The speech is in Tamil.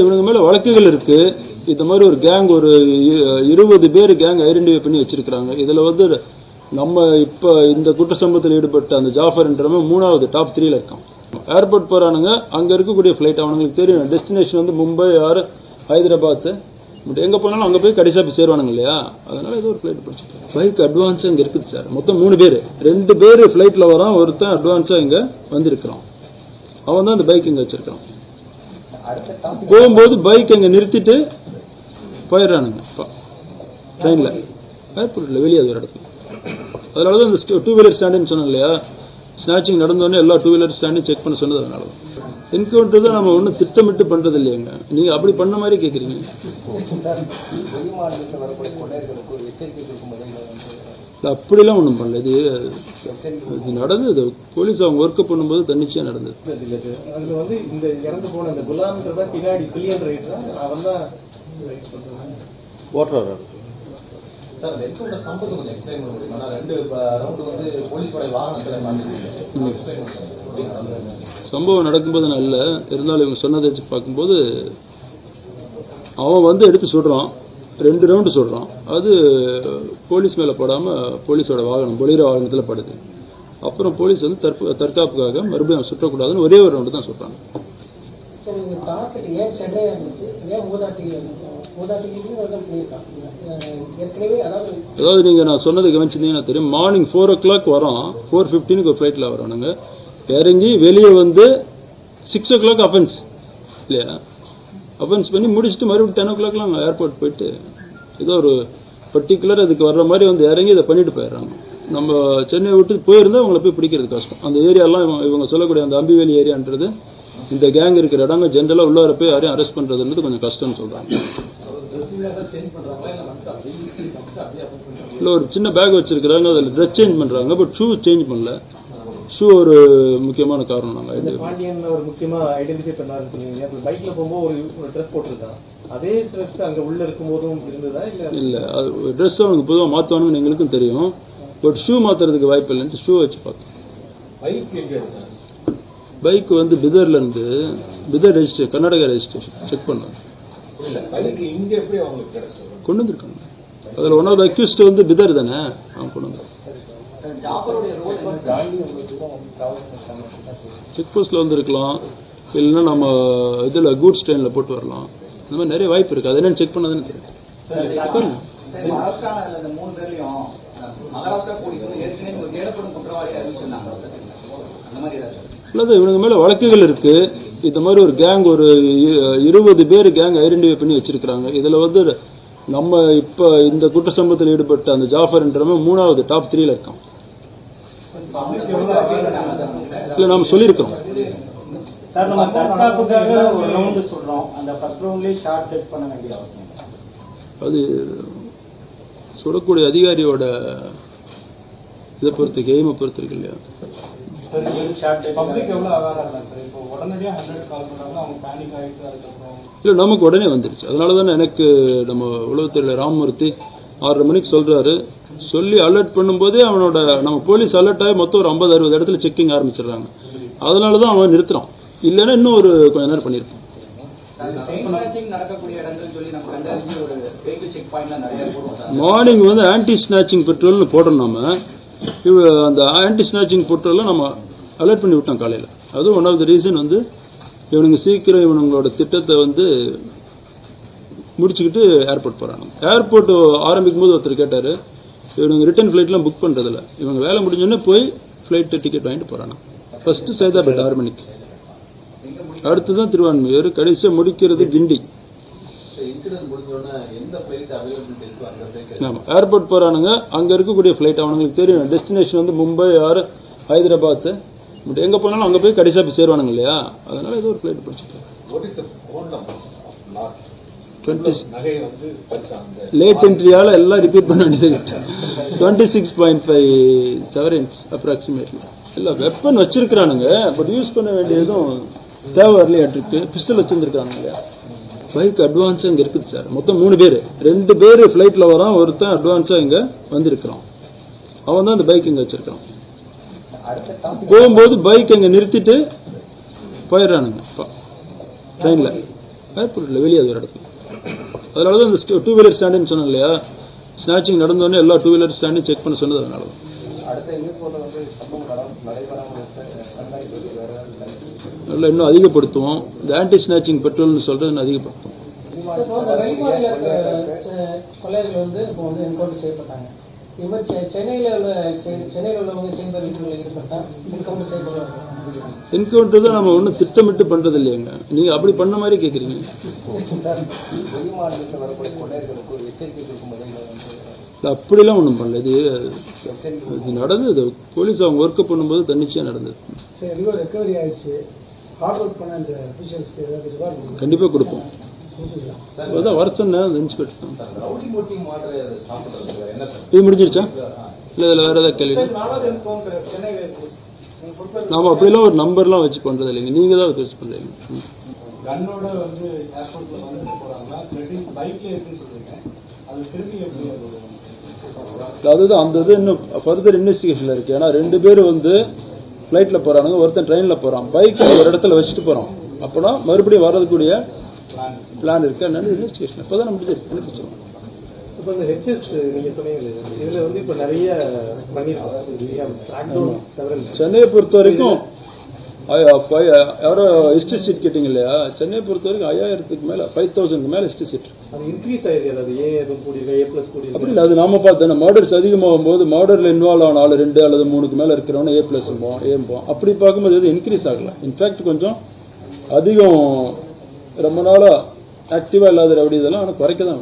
இவனுங்க மேல வழக்குகள் இருக்கு. இந்த மாதிரி ஒரு கேங் ஒரு இருபது பேர் கேங் ஐடென்டிஃபை பண்ணி வச்சிருக்காங்க இதுல வந்து நம்ம இப்ப இந்த குற்ற சம்பவத்தில் ஈடுபட்ட அந்த ஜாஃபர்ன்றவன் மூணாவது டாப் த்ரீல இருக்கான். ஏர்போர்ட் போறானுங்க. அங்க இருக்கக்கூடிய ஃபிளைட் அவனுங்களுக்கு தெரியும். டெஸ்டினேஷன் வந்து மும்பை ஆறு ஹைதராபாத். பட் எங்க போனாலும் அங்க போய் கடைசியா போய் சேருவானுங்க இல்லையா? அதனால ஏதோ ஒரு ஃபிளைட் பிடிச்சிருக்கேன் ஃபிளைட் அட்வான்ஸா இங்க இருக்குது சார். மொத்தம் மூணு பேர். ரெண்டு பேர் ஃபிளைட்ல வரான். ஒருத்தன் அட்வான்ஸா இங்க வந்திருக்கிறான். அவன் தான் அந்த பைக் இங்க வச்சிருக்கான் போகும்போது பைக் அங்க நிறுத்திட்டு போயிடுறானுங்க. ட்ரெயின்ல ஏர்போர்ட்ல வெளியே அது ஒரு இடத்துல. அதனால தான் இந்த டூ வீலர் ஸ்டாண்டுன்னு சொன்னேன் இல்லையா? ஸ்நாச்சிங் நடந்தோடனே எல்லா டூ வீலர் ஸ்டாண்டையும் செக் பண்ண சொன்னது அதனால தான். என்கவுண்டர் தான் நம்ம ஒன்றும் திட்டமிட்டு பண்றது இல்லையாங்க. நீங்க அப்படி பண்ண மாதிரி கேட்குறீங்க அப்படிலாம் ஒன்றும் பண்ணல. இது இது நடந்தது. போலீஸ் அவங்க ஒர்க் பண்ணும்போது தன்னிச்சையா நடந்தது. அதுல வந்து இந்த இறந்து போன இந்த குலாம்ன்றத பின்னாடி பில்லியன் ரைட்டர் அவன் தான் ஓட்டுறாரு. சார் அந்த என்கவுண்டர் சம்பவத்தை கொஞ்சம் எக்ஸ்பிளைன் பண்ண முடியுமா? நான் ரெண்டு ரவுண்டு வந்து போலீஸோட வாகனத்தில் பண்ணுறேன் சம்பவம் நடக்கும்போது நான் இல்லை இருந்தாலும் இவங்க சொன்னதை வச்சு பார்க்கும்போது அவன் வந்து எடுத்து சுடுறான் ரெண்டு ரவுண்டு சுடுறான் அது போலீஸ் மேலே படாம போலீஸோட வாகனம் பொலிர வாகனத்தில் படுது. அப்புறம் போலீஸ் வந்து தற்ப தற்காப்புக்காக மறுபடியும் சுற்றக்கூடாதுன்னு ஒரே ஒரு ரவுண்டு தான் ஏற்கனவே அதாவது அதாவது நீங்க நான் சொன்னதை கவனிச்சிருந்தீங்கன்னா தெரியும். மார்னிங் ஃபோர் ஓ கிளாக் வரோம் ஃபோர் ஃபிஃப்டீனுக்கு ஒரு ஃபிளைட்ல வரானுங்க இறங்கி வெளியே வந்து சிக்ஸ் ஓ கிளாக் அஃபென்ஸ் இல்லையா? அஃபென்ஸ் பண்ணி முடிச்சுட்டு மறுபடியும் டென் ஓ கிளாக்லாம் அங்கே ஏர்போர்ட் போயிட்டு ஏதோ ஒரு பர்டிகுலர் அதுக்கு வர்ற மாதிரி வந்து இறங்கி இதை பண்ணிட்டு போயிடுறாங்க. நம்ம சென்னை விட்டு போயிருந்தா அவங்கள போய் பிடிக்கிறது கஷ்டம். அந்த ஏரியாலாம் இவங்க- இவங்க சொல்லக்கூடிய அந்த அம்பிவேலி ஏரியான்றது இந்த கேங் இருக்கிற இடங்க ஜென்ரலா உள்ளார போய் யாரையும் அரெஸ்ட் பண்றதுன்றது கொஞ்சம் கஷ்டம்னு சொல்றாங்க. இல்ல ஒரு சின்ன பேக் வச்சிருக்கிறாங்க அதுல ட்ரெஸ் சேஞ்ச் பண்றாங்க பட் ஷூ சேஞ்ச் பண்ணல. ஷூ ஒரு முக்கியமான காரணம் நாங்க இந்த பாண்டியன் ஒரு முக்கியமா ஐடென்டிஃபை பண்ணாருன்னு சொன்னீங்க. அப்ப பைக்ல போகும்போது ஒரு ட்ரெஸ் போட்டிருக்கான் அதே ட்ரெஸ் அங்க உள்ள இருக்கும் போதும் இருந்ததா இல்ல? இல்ல அது ட்ரெஸ் அவனுக்கு பொதுவாக மாத்துவானுன்னு எங்களுக்கும் தெரியும். பட் ஷூ மாத்துறதுக்கு வாய்ப்பு இல்லைன்ட்டு ஷூ வச்சு பார்த்தோம். பைக் எங்கே பைக் வந்து பிதர்ல இருந்து Bidar registration Karnataka registration check பண்ணோம். கொண்டு வந்திருக்காங்க. அதுல ஒன் ஆஃப் அக்யூஸ்ட் வந்து பிதர் தானே? அவன் கொண்டு வந்து செக் போஸ்ட்ல வந்திருக்கலாம். இல்லைன்னா நம்ம இதுல கூட்ஸ் ட்ரெயின்ல போட்டு வரலாம். இந்த மாதிரி நிறைய வாய்ப்பு இருக்கு. அது என்னன்னு செக் பண்ணதுன்னு தெரியும். இல்ல இவனுங்க மேல வழக்குகள் இருக்கு. இந்த மாதிரி ஒரு கேங் ஒரு இருபது பேர் கேங் ஐடென்டிஃபை பண்ணி வச்சிருக்காங்க இதுல வந்து நம்ம இப்ப இந்த குற்ற சம்பவத்தில் ஈடுபட்ட அந்த ஜாஃபர்ன்றவன் மூணாவது டாப் த்ரீல இருக்கான். இல்ல நாம சொல்லியிருக்கிறோம். சார் நம்ம தற்காப்புக்காக ஒரு ரவுண்டு சொல்றோம். அந்த ஃபர்ஸ்ட் ரவுண்ட்லயே ஷார்ட் டெட் பண்ண வேண்டிய அவசியம். அது சுடக்கூடிய அதிகாரியோட இதை பொறுத்து எய்மை பொறுத்து இருக்கு இல்லையா? இல்ல நமக்கு உடனே வந்துருச்சு. அதனால தானே எனக்கு நம்ம உளவுத்துறையில ராமமூர்த்தி ஆறரை மணிக்கு சொல்றாரு. சொல்லி அலர்ட் பண்ணும்போதே அவனோட நம்ம போலீஸ் அலர்ட் ஆகி மொத்தம் ஒரு ஐம்பது அறுபது இடத்துல செக்கிங் ஆரம்பிச்சிடுறாங்க. அதனால தான் அவன் நிறுத்துறான். இல்லைன்னா இன்னும் ஒரு கொஞ்ச நேரம் பண்ணியிருப்பான். மார்னிங் வந்து ஆன்டி ஸ்நாச்சிங் பெட்ரோல்னு போடுறோம் நாம. அந்த ஆன்டி ஸ்நாச்சிங் பெட்ரோலை நம்ம அலர்ட் பண்ணி விட்டோம் காலையில். அதுவும் ஒன் ஆஃப் த ரீசன் வந்து இவனுங்க சீக்கிரம் இவனுங்களோட திட்டத்தை வந்து முடிச்சுக்கிட்டு ஏர்போர்ட் போறாங்க. ஏர்போர்ட் ஆரம்பிக்கும் போது ஒருத்தர் கேட்டாரு இவனுங்க ரிட்டர்ன் ஃபிளைட்லாம் புக் பண்றதில்ல. இவங்க வேலை முடிஞ்சோடனே போய் ஃபிளைட் டிக்கெட் வாங்கிட்டு போறாங்க ஃபர்ஸ்ட் சைதாபேட் ஆறு மணிக்கு அடுத்துதான் திருவான்மையூர் கடைசியா முடிக்கிறது கிண்டி இன்சிடென்ட் முடிஞ்சோடனே எந்த ஃபிளைட் அவைலபிலிட்டி இருக்கோ அந்த ஃபிளைட் ஆமா ஏர்போர்ட் போறானுங்க. அங்க இருக்கக்கூடிய ஃபிளைட் அவனுங்களுக்கு தெரியும். டெஸ்டினேஷன் வந்து மும்பை ஆர் ஹைதராபாத் பட் எங்க போனாலும் அங்க போய் கடைசியா போய் சேருவானுங்க இல்லையா? அதனால ஏதோ ஒரு ஃபிளைட் பிடிச்சிருக்காங்க லேட் என்ட்ரியால எல்லாம் ரிப்பீட் பண்ண வேண்டியது. Twenty six point five செவரன்ஸ் approximately இல்ல வெப்பன் வச்சிருக்கிறானுங்க. பட் யூஸ் பண்ண வேண்டியதும் தேவை வரலையாட்டிருக்கு பிஸ்டல் வச்சிருந்துருக்காங்க இல்லையா? பைக் அட்வான்ஸா இங்க இருக்குது சார் மொத்தம் மூணு பேர். ரெண்டு பேர் ஃபிளைட்ல வரான் ஒருத்தன் அட்வான்ஸா இங்க வந்திருக்கிறான். அவன் தான் அந்த பைக் இங்க வச்சிருக்கான் போகும்போது பைக் அங்க நிறுத்திட்டு போயிடுறானுங்க. ட்ரெயின்ல ஏர்போர்ட்ல வெளியே அது ஒரு இடத்துல. அதனால தான் இந்த டூ வீலர் ஸ்டாண்டுன்னு சொன்னேன் இல்லையா? ஸ்நாச்சிங் நடந்தோடனே எல்லா டூ வீலர் ஸ்டாண்டையும் செக் பண்ண சொன்னது அதனால தான் இல்லை. நல்லா இன்னும் அதிகப்படுத்துவோம். இந்த ஆன்டி ஸ்நாச்சிங் பெட்ரோல்னு சொல்றது இன்னும் அதிகப்படுத்தும் கொள்ளையர்கள் வந்து இப்போ வந்து என்கவுண்டர் செய்யப்பட்டாங்க. இவர் செ- சென்னையில உள்ள செ- சென்னையில் உள்ளவங்க செய்பவர்கள் ஈடுபட்டா என்கவுண்டர் செய்யப்படுவாங்க என்கவுண்டர் தான் நம்ம ஒன்றும் திட்டமிட்டு பண்றது இல்லையாங்க நீங்க அப்படி பண்ண மாதிரி இல்ல, அப்படிலாம் ஒன்றும் பண்ணல. இது இது நடந்தது. போலீஸ் அவங்க ஒர்க் பண்ணும்போது தன்னிச்சையா நடந்தது. சரி எல்லாம் ரெக்கவரி ஆயிடுச்சு. ஹார்ட் ஒர்க் பண்ண அந்த அபிஷியல்ஸ்க்கு ஏதாவது ரிவார்டு கண்டிப்பா கொடுப்போம். அதான் வர சொன்னேன் இன்ஸ்பெக்டர் இது முடிஞ்சிருச்சா? இல்ல இதுல வேற ஏதாவது கேள்வி நாம அப்படிலாம் ஒரு நம்பர்லாம் வச்சு பண்றது இல்லைங்க. நீங்க தான் வச்சு பண்றீங்க அதுதான் அந்த இது இன்னும் ஃபர்தர் இன்வெஸ்டிகேஷன்ல இருக்கு. ஏன்னா ரெண்டு பேர் வந்து ஃபிளைட்ல போறானுங்க ஒருத்தன் ட்ரெயின்ல போறான். பைக் ஒரு இடத்துல வச்சுட்டு போறான். அப்பனா மறுபடியும் வரதுக்கூடிய பிளான் இருக்கு. என்னன்னு இன்வெஸ்டிகேஷன் இப்பதான் முடிஞ்சிருக்கு கண்டுபிடிச்சிருவோம் இப்போ இந்த ஹெச்எஸ் நீங்க சொன்னீங்களே இதுல வந்து இப்ப நிறைய பண்ணிருக்கோம். சென்னையை பொறுத்த வரைக்கும் யாரோ ஹிஸ்டரி சீட் கேட்டீங்க இல்லையா சென்னையை பொறுத்த வரைக்கும் ஐயாயிரத்துக்கு மேல ஃபைவ் தௌசண்ட்க்கு மேல ஹிஸ்டரி சீட் இன்க்ரீஸ் ஆயிருக்கு எதுவும் அப்படி இல்லை அது நாம பார்த்தோம் மர்டர்ஸ் அதிகமாகும் போது மர்டர்ல இன்வால்வ் ஆன ஆளு ரெண்டு அல்லது மூணுக்கு மேல இருக்கிறவன ஏ பிளஸ் ஏம்போம் அப்படி பார்க்கும்போது இது இன்க்ரீஸ் ஆகல. இன்ஃபேக்ட் கொஞ்சம் அதிகம் ரொம்ப நாளா ஆக்டிவா இல்லாத ரவுடி இதெல்லாம் ஆனா குறைக்க தான்